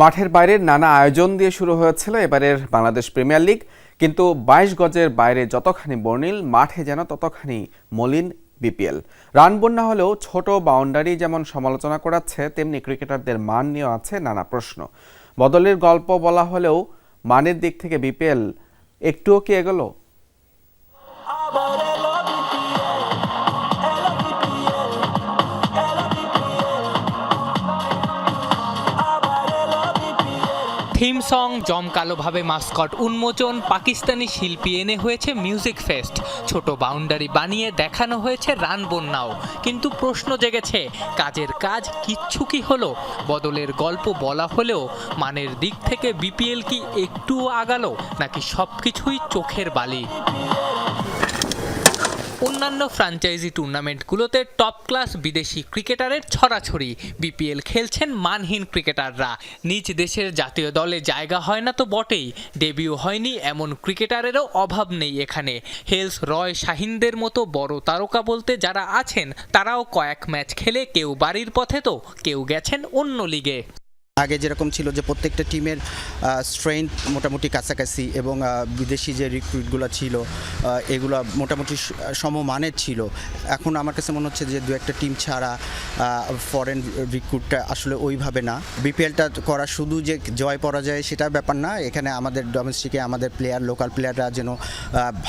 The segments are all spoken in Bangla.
মাঠের বাইরের নানা আয়োজন দিয়ে শুরু হয়েছিল এবারের বাংলাদেশ প্রিমিয়ার লিগ। কিন্তু বাইশ গজের বাইরে যতখানি বর্ণিল, মাঠে যেন ততখানি মলিন বিপিএল। রান বন্যা হলেও ছোট বাউন্ডারি যেমন সমালোচনা করাচ্ছে, তেমনি ক্রিকেটারদের মান নিয়েও আছে নানা প্রশ্ন। বদলের গল্প বলা হলেও মানের দিক থেকে বিপিএল একটুও কি এগোলো? থিম সং জমকালোভাবে মাস্কট উন্মোচন পাকিস্তানি শিল্পী এনে হয়েছে মিউজিক ফেস্ট। ছোট বাউন্ডারি বানিয়ে দেখানো হয়েছে রান বন্যাও। কিন্তু প্রশ্ন জেগেছে, কাজের কাজ কিচ্ছু কি হলো? বদলের গল্প বলা হলেও মানের দিক থেকে বিপিএল কি একটুও আগালো, নাকি সব কিছুই চোখের বালি? অন্যান্য ফ্র্যাঞ্চাইজি টুর্নামেন্টগুলোতে টপ ক্লাস বিদেশি ক্রিকেটারের ছড়াছড়ি। বিপিএল খেলছেন মানহীন ক্রিকেটাররা। নিজ দেশের জাতীয় দলে জায়গা হয় না তো বটেই। ডেবিউ হয়নি এমন ক্রিকেটারেরও অভাব নেই এখানে। হেলস রয় শাহিনদের মতো বড় তারকা বলতে যারা আছেন, তারাও কয়েক ম্যাচ খেলে কেউ বাড়ির পথে তো, কেউ গেছেন অন্য লিগে। আগে যেরকম ছিল যে প্রত্যেকটা টিমের স্ট্রেংথ মোটামুটি কাছাকাছি এবং বিদেশি যে রিক্রুটগুলো ছিল এগুলো মোটামুটি সমমানের ছিল। এখন আমার কাছে মনে হচ্ছে যে দু একটা টিম ছাড়া ফরেন রিক্রুটটা আসলে ওইভাবে না। বিপিএলটা করা শুধু যে জয় পরাজয় সেটা ব্যাপার না, এখানে আমাদের ডোমেস্টিকে আমাদের প্লেয়ার লোকাল প্লেয়াররা যেন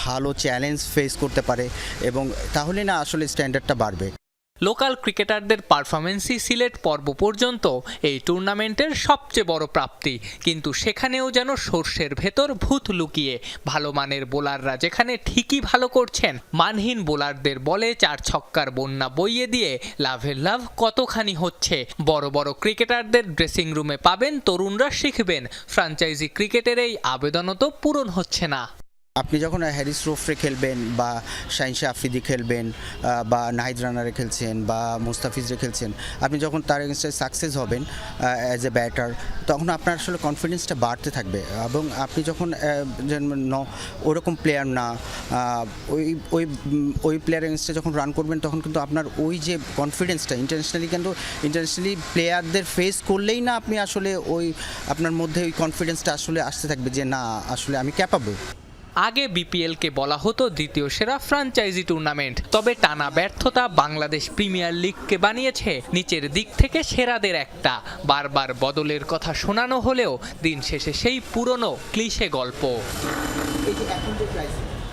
ভালো চ্যালেঞ্জ ফেস করতে পারে এবং তাহলে না আসলে স্ট্যান্ডার্ডটা বাড়বে। লোকাল ক্রিকেটারদের পারফরমেন্সই সিলেট পর্ব পর্যন্ত এই টুর্নামেন্টের সবচেয়ে বড় প্রাপ্তি। কিন্তু সেখানেও যেন সর্ষের ভেতর ভূত লুকিয়ে, ভালো মানের বোলাররা যেখানে ঠিকই ভালো করছেন, মানহীন বোলারদের বলে চার ছক্কার বন্যা বইয়ে দিয়ে লাভের লাভ কতখানি হচ্ছে? বড় বড় ক্রিকেটারদের ড্রেসিং রুমে পাবেন, তরুণরা শিখবেন। ফ্র্যাঞ্চাইজি ক্রিকেটের এই আবেদনও তো পূরণ হচ্ছে না। আপনি যখন হ্যারিস রোফরে খেলবেন বা শাহিনশা আফ্রিদি খেলবেন বা নাহিদ রানারে খেলছেন বা মুস্তাফিজরে খেলছেন, আপনি যখন তার এগেনস্টে সাকসেস হবেন অ্যাজ এ ব্যাটার তখন আপনার আসলে কনফিডেন্সটা বাড়তে থাকবে। এবং আপনি যখন ওরকম প্লেয়ার না ওই ওই ওই প্লেয়ার এগেনস্টে যখন রান করবেন, তখন কিন্তু আপনার ওই যে কনফিডেন্সটা ইন্টারন্যাশনালি কিন্তু ইন্টারন্যাশনালি প্লেয়ারদের ফেস করলেই না আপনি আসলে ওই, আপনার মধ্যে ওই কনফিডেন্সটা আসলে আসতে থাকবে যে না, আসলে আমি ক্যাপাবল আগে বিপিএলকে বলা হতো দ্বিতীয় সেরা ফ্রাঞ্চাইজি টুর্নামেন্ট। তবে টানা ব্যর্থতা বাংলাদেশ প্রিমিয়ার লিগকে বানিয়েছে, নিচের দিক থেকে সেরাদের একটা। বারবার বদলের কথা শোনানো হলেও দিন শেষে সেই পুরনো ক্লিশে গল্প।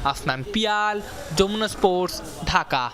আফনান পিয়াল, যমুনা স্পোর্টস, ঢাকা।